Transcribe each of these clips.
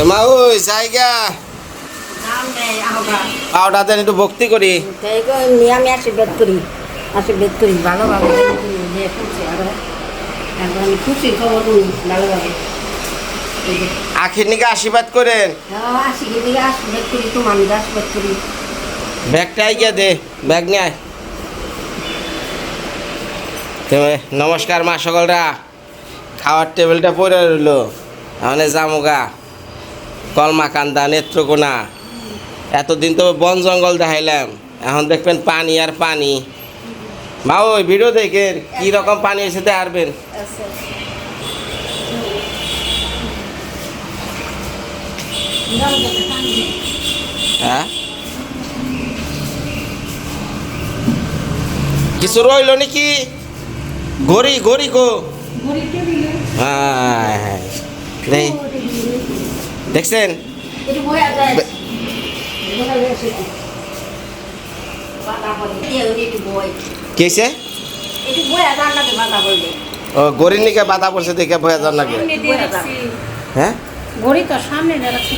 এ মা ওই জায়গা। নাম নেই দেন একটু ভক্তি করি। আমি আশীর্বাদ করি আশীর্বাদ করি ভালোভাবে আমি খুশি খবর ভালোভাবে। আশীর্বাদ করেন? আশীর্বাদ করি আমি আশীর্বাদ করি। দে ব্যাগ নিয়ে নমস্কার মা সকলরা। খাওয়ার টেবিলটা পড়ে রইল। তাহলে জামুগা কলমা কান্দা নেত্রকোনা। এতদিন তো বন জঙ্গল দেখাইলাম, এখন দেখবেন পানি আর পানি। মা ওই ভিডিও দেখেন কি রকম পানি এসে হারবেন হ্যাঁ? কিছু রইল নাকি? ঘড়ি ঘড়ি গো। হ্যাঁ। দেখ। দেখছেন? কেছে ও গড়ির নিকে বাধা পড়ছে দেখে ভয়া যান লাগে হ্যাঁ গড়ি তো সামনে রাখছি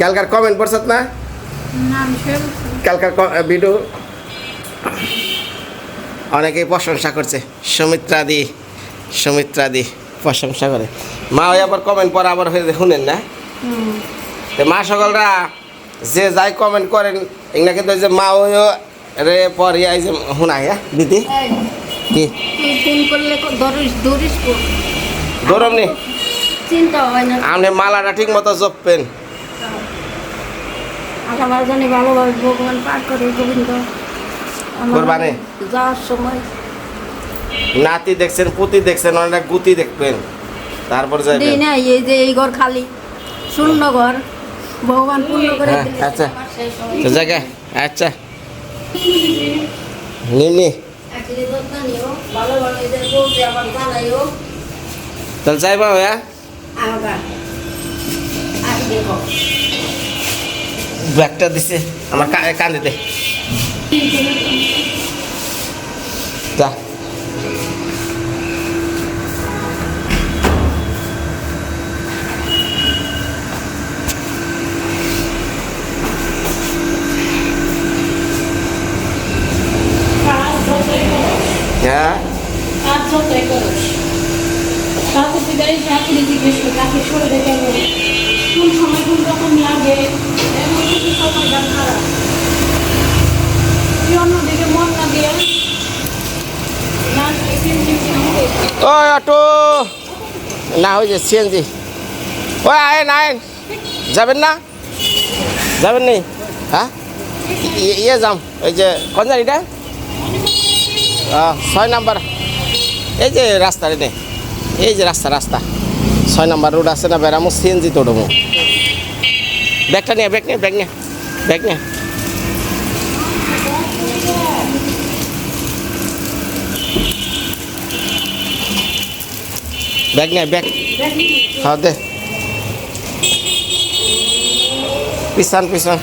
কালকার কমেন্ট পড়ছত না? কালকার ভিডিও অনেকেই প্রশংসা করছে। সুমিত্রা দি সুমিত্রা দি প্রশংসা করে। মা ওই আবার কমেন্ট পরে আবার হয়ে শুনেন না? মা সকলরা যে যাই কমেন্ট করেন এগুলা কিন্তু যে মা ওই রে পরে এই যে শুনাই হ্যাঁ দিদি? কি? ফোন করলে চিন্তা হয় না। আপনি মালাটা ঠিক মতো জপবেন আমার জানি ভালোভাবে ভগবান পাঠ করে গোবিন্দ। কোরবানি? যাওয়ার সময়। নাতি দেখছেন পুতি দেখছেন অনেক গুতি দেখবেন। তারপর দিই না এই যে এই ঘর খালি। শূন্য ঘর ভগবান পূর্ণ করে হ্যাঁ, আচ্ছা। হয়। তো জায়গা আচ্ছা জানাইও। তাহলে যাইবা হ্যাঁ আসি দেখো। ব্যাগটা দিছে আমার কা- কান্দে দে যা হ্যাঁ? আর যতই করস তাকে বিদায় চাকরি জিজ্ঞেস করে তাকে শরীরে গেল কোন সময় কোন রকম লাগে? এমন কিছু সময়টা খারাপ। অন্যদিকে মন না দিয়ে ওই অটো। না ওই যে সিএনজি। ওই আয়েন আয়েন। যাবেন না? যাবেন নি হ্যাঁ ইয়ে যাম। ওই যে কোন জানিটা ছয় নাম্বার। এই যে রাস্তা রে এই যে রাস্তা রাস্তা। ছয় নাম্বার রোড আছে না বেড়ামো সিএনজি তো উঠবো ব্যাগটা নিয়ে ব্যাগ নিয়ে ব্যাগ নিয়ে ব্যাগ নিয়ে। ব্যাগ নিয়ে ব্যাগ হ্যাঁ দে। পিছান পিছান।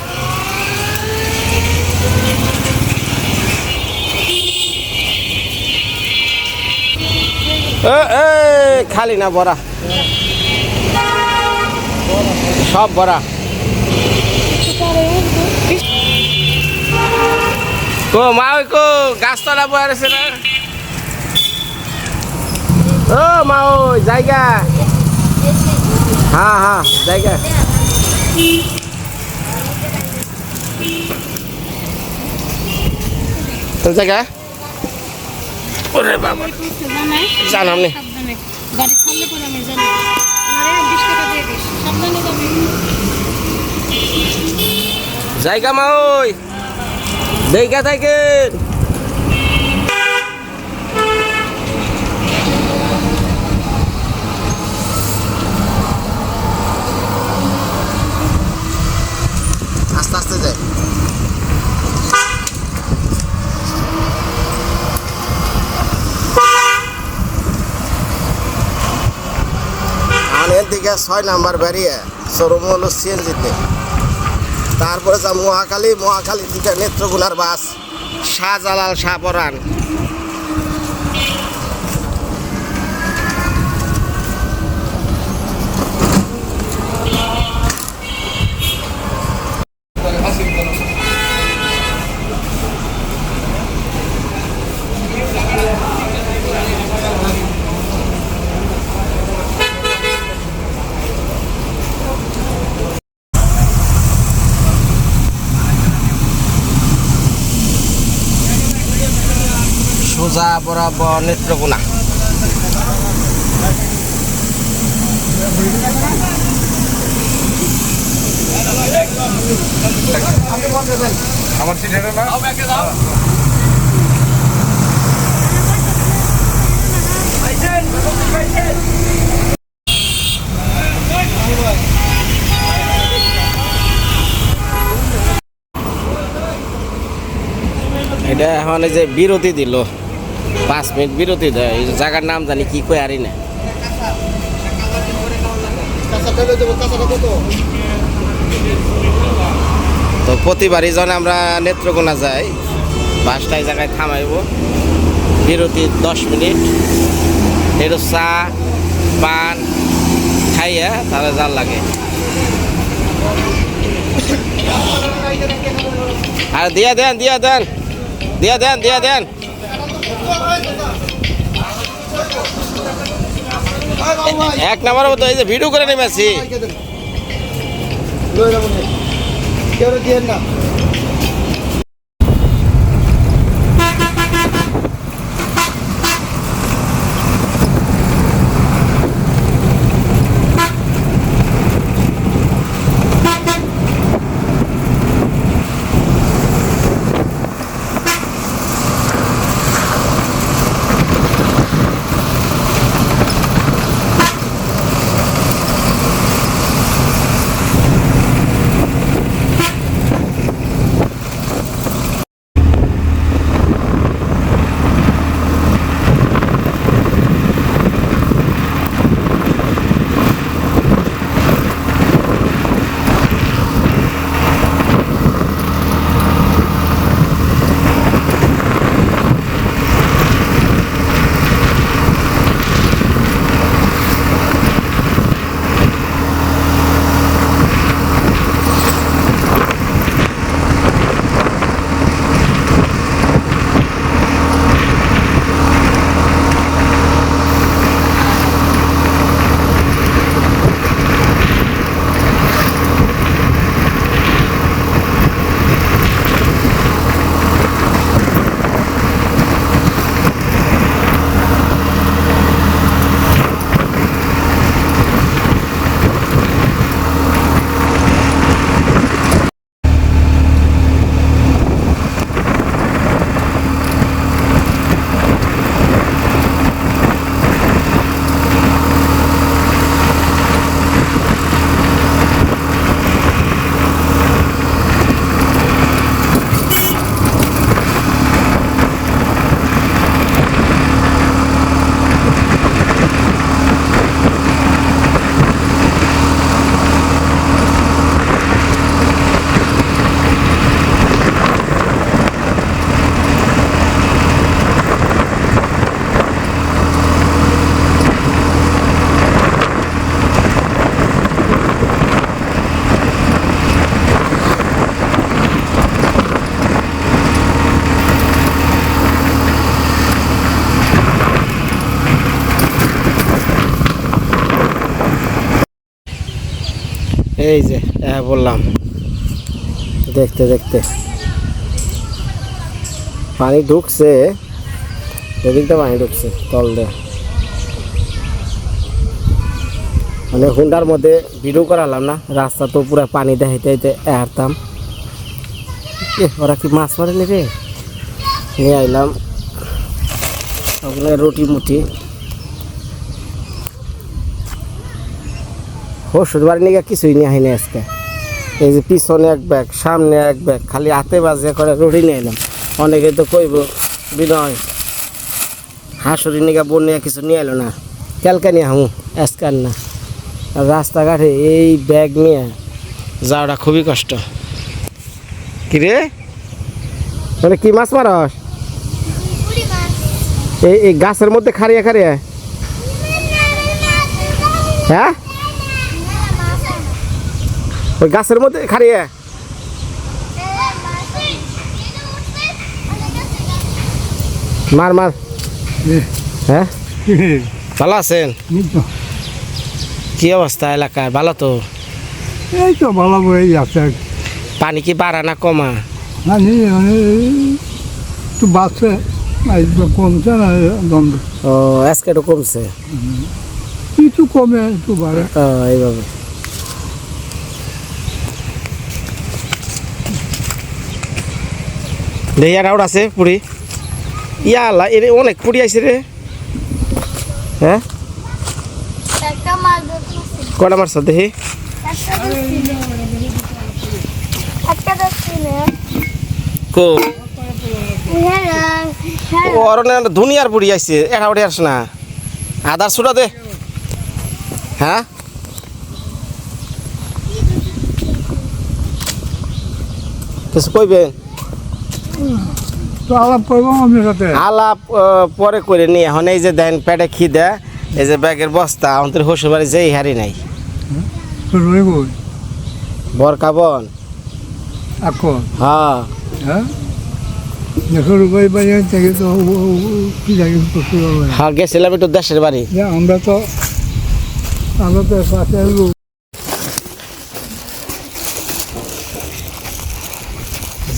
খালি না, বড়া। সব বড়া। কো, মা ওই কো, গাছতলা বয়ে আছে না? ও, মা ওই, জায়গা। হ্যাঁ হ্যাঁ জায়গা। তোর জায়গা? ওরে বাবা। জান আপনি সাবধানে। গাড়ি ছাড়লে পরে আমি জানি। আরে বিশ টাকা দিয়ে দিস। সাবধানে যাবি। জায়গা মা ওই। জায়গা থাকেন। আস্তে আস্তে যায় দিকে ছয় নাম্বার বেরিয়ে শোরুম হলো সিএনজিতে তারপরে যা মহাকালী মহাকালী থেকে নেত্রগুলার বাস, শাহজালাল শাহপরান সোজা বরাবর নেত্রকোনা। আমার না? এটা এখন এই যে বিরতি দিল। পাঁচ মিনিট বিরতি দেয়। জায়গার নাম জানি, কি কই আরি না। তো প্রতিবারই যখন আমরা নেত্রকোনা যাই বাসটা এই জায়গায় থামাইব। বিরতি দশ মিনিট। একটু চা, পান, খাইয়া তাহলে জাল লাগে। আর দিয়া দেন দিয়া দেন দিয়া দেন দিয়া দেন। এক নাম্বার মতো এই যে ভিডিও করে নেমেছি। এই যে হ্যাঁ বললাম। দেখতে দেখতে। পানি ঢুকছে। এদিকটা পানি ঢুকছে, তল মানে হুন্ডার মধ্যে ভিডিও করালাম না, রাস্তা তো পুরো পানি দেখাইতে হাইতে হারতাম ওরা কি মাছ মারে নি রে? নিয়ে আইলাম। ওগুলো রুটি মুটি। ওষুধ বাড়ি নিয়ে কিছুই নিয়ে আইনি আজকে। এই যে পিছনে এক ব্যাগ সামনে এক ব্যাগ খালি হাতে বাজে করে রুটি নিয়ে এলাম। অনেকে তো কইব বিনয় হাঁসুরি নিয়ে বোন নিয়ে কিছু নিয়ে এলো না। ক্যালকা নিয়ে হামু? আজকে আর না। আর রাস্তাঘাটে এই ব্যাগ নিয়ে যাওয়াটা খুবই কষ্ট। কি রে? মানে কি মাছ মারস? এই এই গাছের মধ্যে খারিয়া খারিয়া হ্যাঁ? ওই গাছের মধ্যে খারিয়ে মার মার। হ্যাঁ ভালো আছেন? কি অবস্থা এলাকার ভালো তো? এই তো ভালো বই আছে। পানি কি বাড়া না কমা? একটু বাড়ছে কমছে না ও আজকে একটু কমছে? কিছু কমে একটু বাড়ে। এইভাবে। দেহিয়ার আউট আছে পুরি। ইয়ালা এর অনেক পুরি আছে রে। হ্যাঁ? কটা মারছ দেখি না। কো? হ্যাঁ দুনিয়ার পুরি আছে এটা উঠে আস না। আদার সুটা দে। হ্যাঁ? কিছু কইবেন? তো আলাপ করব সাথে। আলাপ পরে করে নি এখন এই যে দেন পেটে খিদে এই যে ব্যাগের বস্তা আমাদের শ্বশুর বাড়ি যেই হারি নাই। তো রইব বর কাবন এখন হ্যাঁ। হ্যাঁ? হ্যাঁ গেছিলাম একটু দেশের বাড়ি। আমরা তো আমরা তো পাশে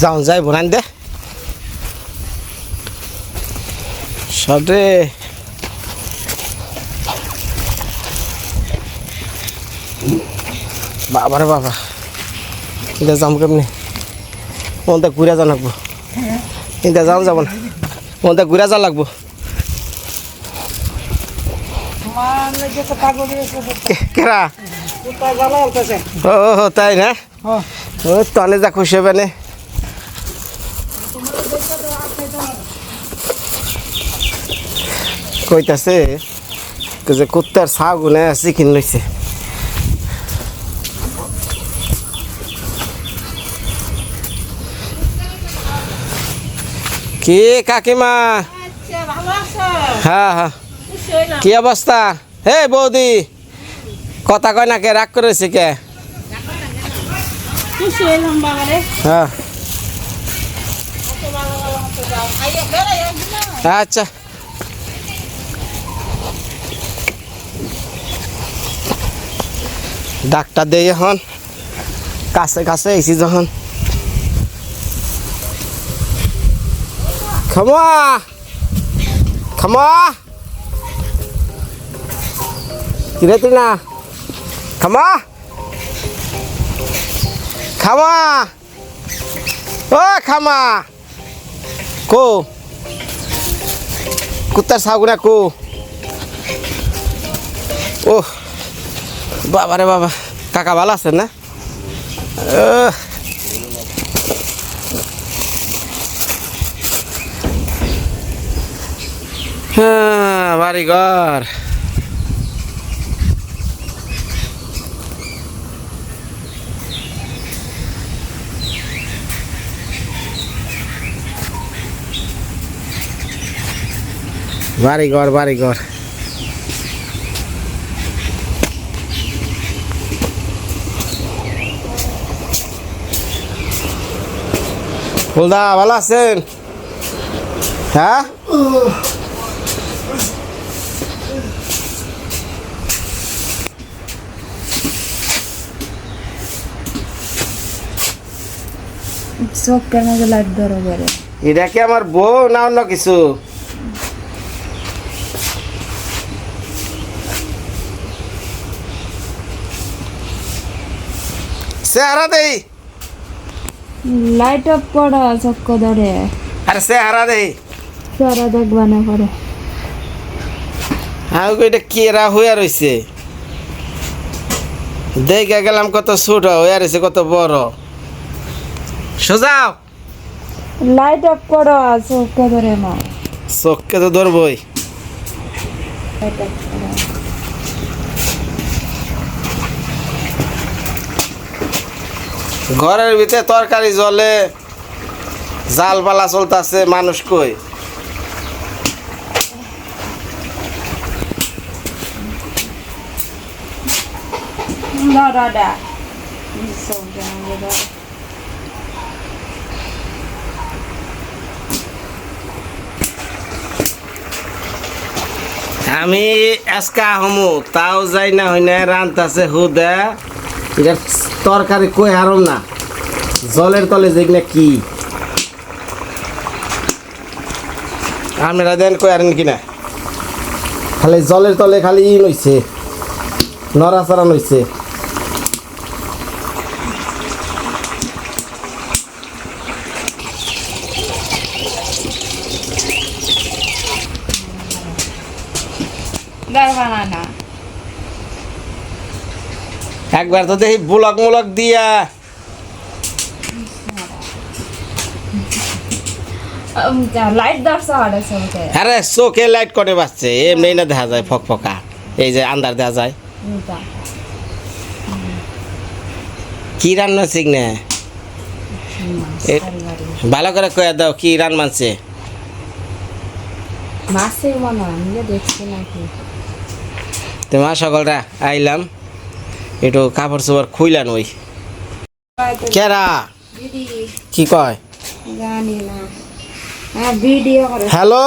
যাও যাই বোনান দে। সদে বাবারে বাবা। এটা যাম কেমনি? ওনটা ঘুরে যা লাগবো। এটা যাও যাব না। ওনটা ঘুরে যা লাগবো। কেরা? ও তাই না? ও তনে যা খুশি হবে না। কইতাছে যে কুত্তার ছাউ গুনে চিকেন লইছে। কি কাকিমা? আচ্ছা ভালো আছো? হ্যাঁ হ্যাঁ। কি অবস্থা? হে বৌদি কথা কয় না কে? রাগ করেছে কে? হ্যাঁ। আচ্ছা। ডাক্তার দেই এখন। কাছে কাছে এসি যখন। খামা। খামা। কিরে তুই না খামা। খামা। ও খামা। কো। কুত্তার সাগুনা কো। ও বাবা রে বাবা কাকা ভালো আছেন না। হ্যাঁ বাড়ি ঘর বাড়ি ঘর বাড়ি ঘর ফুলদা ভালো আছেন? হ্যাঁ? চোখ কেন লাইট ধরো করে এটা কি আমার বউ না অন্য কিছু? চেহারা দেই। লাইট অফ করো চক্ক ধরে। আরে সে চেহারা দেই সারা দেখবা না করে আমি কই এটা কেরা হইয়া রইছে? দেখে গেলাম কত ছোট হইয়া রইছে কত বড়। সোজাও লাইট অফ করো চক্ক ধরে মা চোখকে তো ধরবই। লাইট অফ করো। ঘরের ভিতরে তরকারি জলে জাল পালা চলতেছে মানুষ কই? আমি আজকা হমু তাও যাই না হই না রান্তাছে হুদা। তরকারি কই হারম না। জলের তলে যেগুলা কি? আমরা দেন কই আরেন কিনা? খালি জলের তলে খালি ই নইছে নড়াচড়া নইছে দাঁড়ানা না একবার তো দেখি ব্লক মুলক দিয়া। আরে চোখে লাইট করে বাজছে এমনি না দেখা যায় ফক ফকা। এই যে আন্দার দেখা যায়। কি রান্না শিখ না ভালো করে কয়ে দাও কি রান মানছে? মাসে মনে হয় দেখছি নাকি। তোমা সকলরা আইলাম। একটু কাপড় চোপড় খুইলান ওই কেরা কি কয় হ্যাঁ হ্যালো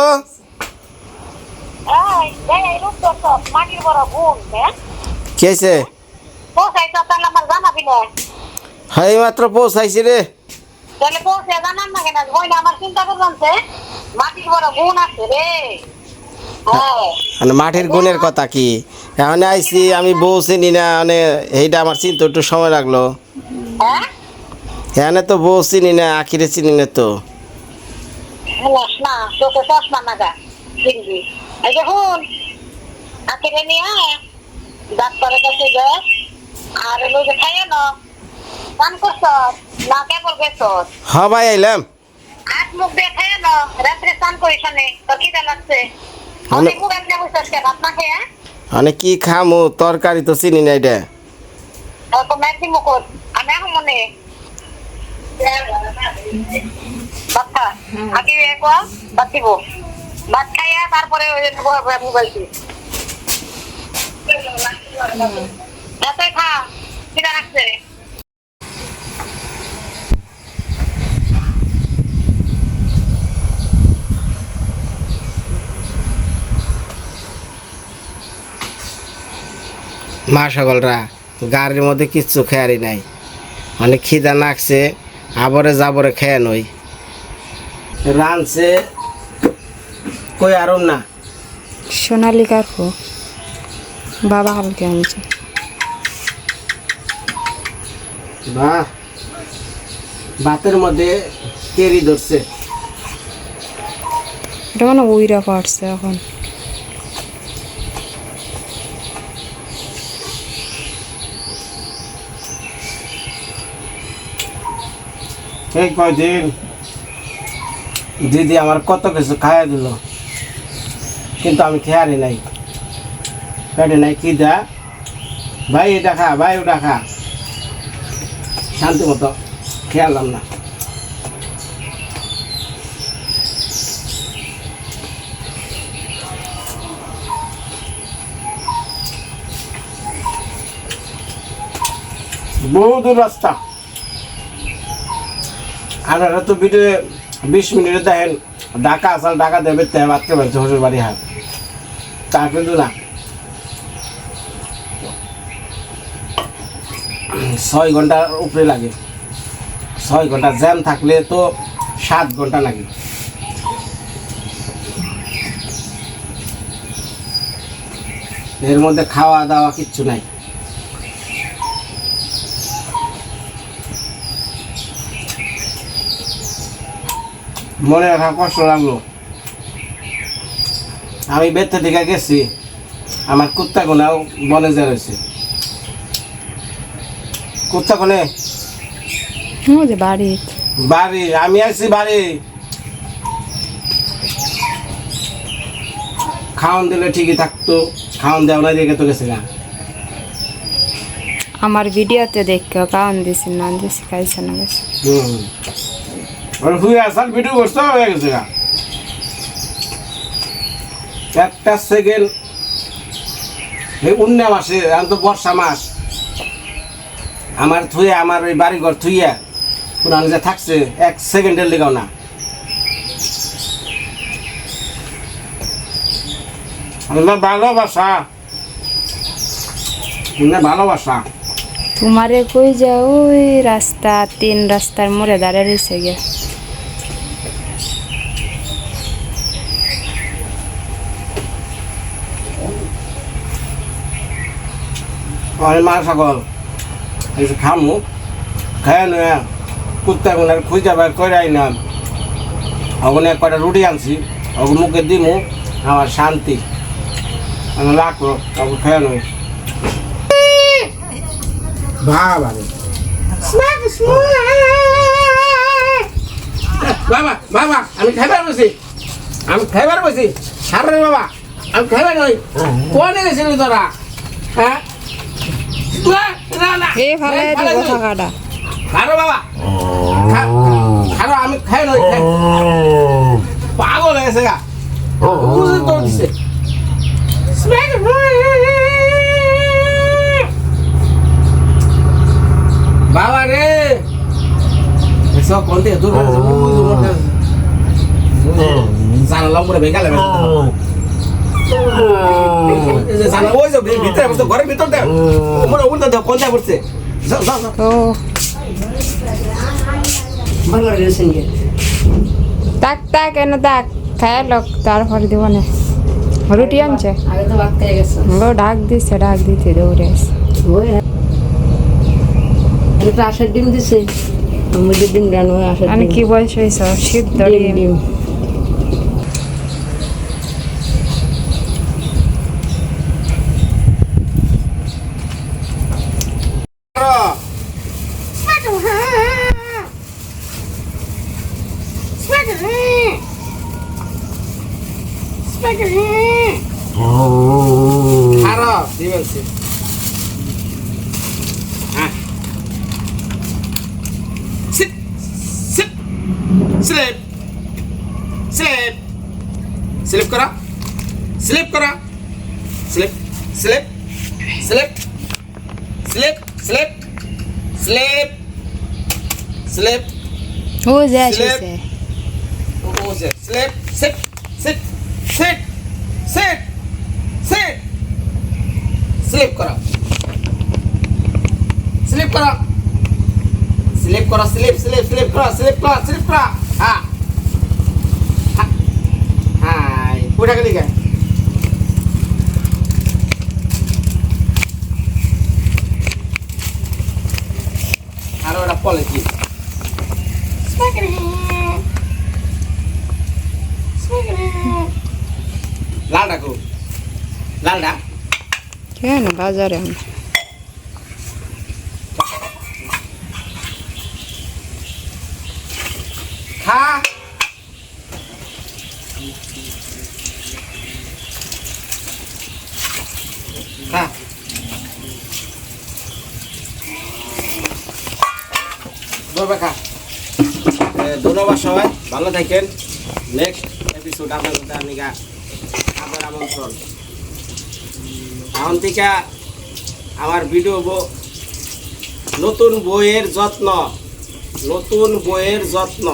এই, এই, রূপ দর্শক, মাটির বড় গুণ, হ্যাঁ? কি হয়েছে পৌঁছাইছো, তাহলে আমার জানাবি না। হাই মাত্র পৌঁছাইছি রে তাহলে পৌঁছে জানান না কেন? আমার চিন্তা করলাম মাটির বড় গুণ আছে রে। হ্যাঁ। মানে মাটির গুণের কথা কি এখন আইছি আমি বউ চিনি না মানে এইটা আমার চিন্তা একটু সময় লাগল হ্যাঁ? এখানে তো বউ চিনি না আখিরে চিনি না তো হেলাস না, চোখে চশমা লাগা, কিনবি। এই যে হুন, আখিরে নিয়ে আয়, ডাক্তারের আর হলো খাইয়ে ন, পান করছস, না কেবল গেছস। আইলাম হাত মুখ দিয়ে খাইয়ে ন, রাত্রে স্নান করিস তোর খিদে লাগছে। আমি- অনেক মুখ এমনি বসছিস কে, ভাত না খেয়ে? মানে কি খামু? তরকারি তো চিনি না এটা মনে ভাত খাইয়া তারপরে খা কিনা রাখছে মা সকলরা গাড়ির মধ্যে কিচ্ছু খেয়ারি নাই। মানে খিদা নাকছে আবরে যাবরে খেয়ে নই। রানছে কই আরম না? সোনালি কাকু বাবা কালকে আনছে। বাহ ভাতের মধ্যে কেরি ধরছে। এটা মানে উইরা পারছে এখন। এই কয়দিন দিদি আমার কত কিছু খাইয়া দিল, কিন্তু আমি খেয়ারি নাই। পেটে নাই কি দা? ভাই, এটা খা, ভাই, ওটা খা। শান্তি মতো খেয়ালাম না। বহু দূর রাস্তা। আপনারা তো ভিডিও বিশ মিনিটে দেখেন, ঢাকা আসাল, ঢাকা দেবে তে বাদকে পারছে শ্বশুর বাড়ি হাত তা কিন্তু না। ছয় ঘণ্টার উপরে লাগে। ছয় ঘণ্টা জ্যাম থাকলে তো সাত ঘণ্টা লাগে। এর মধ্যে খাওয়া দাওয়া কিচ্ছু নাই। মনে রাখা কষ্ট লাগল। আমি বেতে দিকে গেছি আমার কুত্তা গোনাও বনে যা রয়েছে কুত্তা কোনে বাড়ি। বাড়ি আমি আছি বাড়ি। খাওয়ান দিলে ঠিকই থাকতো খাওয়ান দেওয়া না দিকে তো গেছে না আমার ভিডিওতে দেখো কারণ দিছি না দিছি খাইছে না গেছে। হুয়ে আসার ভিডিও করতে হয়ে একটা সেকেন্ড। এই অন্য মাসে, এখন তো বর্ষা মাস। আমার থুয়ে, আমার ওই বাড়িঘর থুইয়া পুরান যে থাকছে, এক সেকেন্ডের লেগাও না। আমার ভালোবাসা। ভালোবাসা। তোমারে কই যা ওই রাস্তা, তিন রাস্তার মোড়ে দাঁড়িয়ে রয়েছে গে আমি মা সকল একটু খামু খাই নয় কুত্তা গুনার খুঁজে বের করে আইনাম ওখানে কটা রুটি আনছি ওকে মুখে দিমু আমার শান্তি। আমি রাখো ওকে খেয়ে নই বাবা। বাবা বাবা আমি খাইবার বসি। আমি খাইবার বসি। সারে বাবা আমি খাইবার নই। কোনে গেছিলি তোরা? হ্যাঁ? না না এ এই, দিব দিলি। থাকাটা। খারো বাবা। খারো আমি খাই নই। পাগল হয়েছে গা। বুঝে তো দিছে। বাবা রে। এসব কোনতে দূর জানালাম করে ভেঙে লাগবে ভিতরে বসে ঘরের ভিতর দেখ উল্টো দেখ কোনটা পড়ছে যাও যাও যাও ও ভালো গেছেন গে তাক তাক এনে তাক। খায় লোক তারপরে দিব না। রুটি আনছে? ও ডাক দিচ্ছে ডাক দিতে দৌড়ে আসে। আশার ডিম দিছে। আমাদের ডিম রান আশার আমি কি বয়স হয়েছ সিদ্ধ ডিম। slip করা, slip করা, slip, slip, slip, slip, slip, slip, slip, ও যে Slip. আসছে Oh, sit, slip, sit, sit, sit, sit, sit. Sleep করা স্লিপ করা স্লিপ করা স্লিপ স্লিপ স্লিপ করা স্লিপ করা স্লিপ উঠা গেলি কে আরও ওটা পলিসি লালটা কো। লালটা কেন বাজারে এখন খা খা ধরবে খা এ, ধন্যবাদ সবাই ভালো থাকেন। নেক্সট এপিসোড আপনার মধ্যে আমি গা আবার আমন্ত্রণ। এখন থেকে আমার ভিডিও নতুন বইয়ের যত্ন, নতুন বইয়ের যত্ন।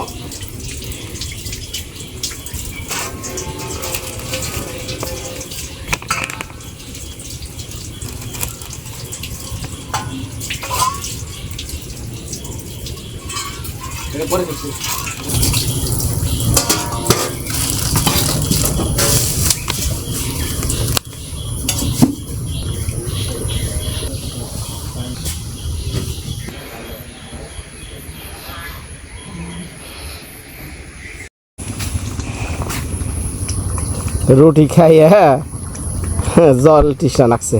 পরে রুটি খাইয়া জল তৃষ্ণা লাগছে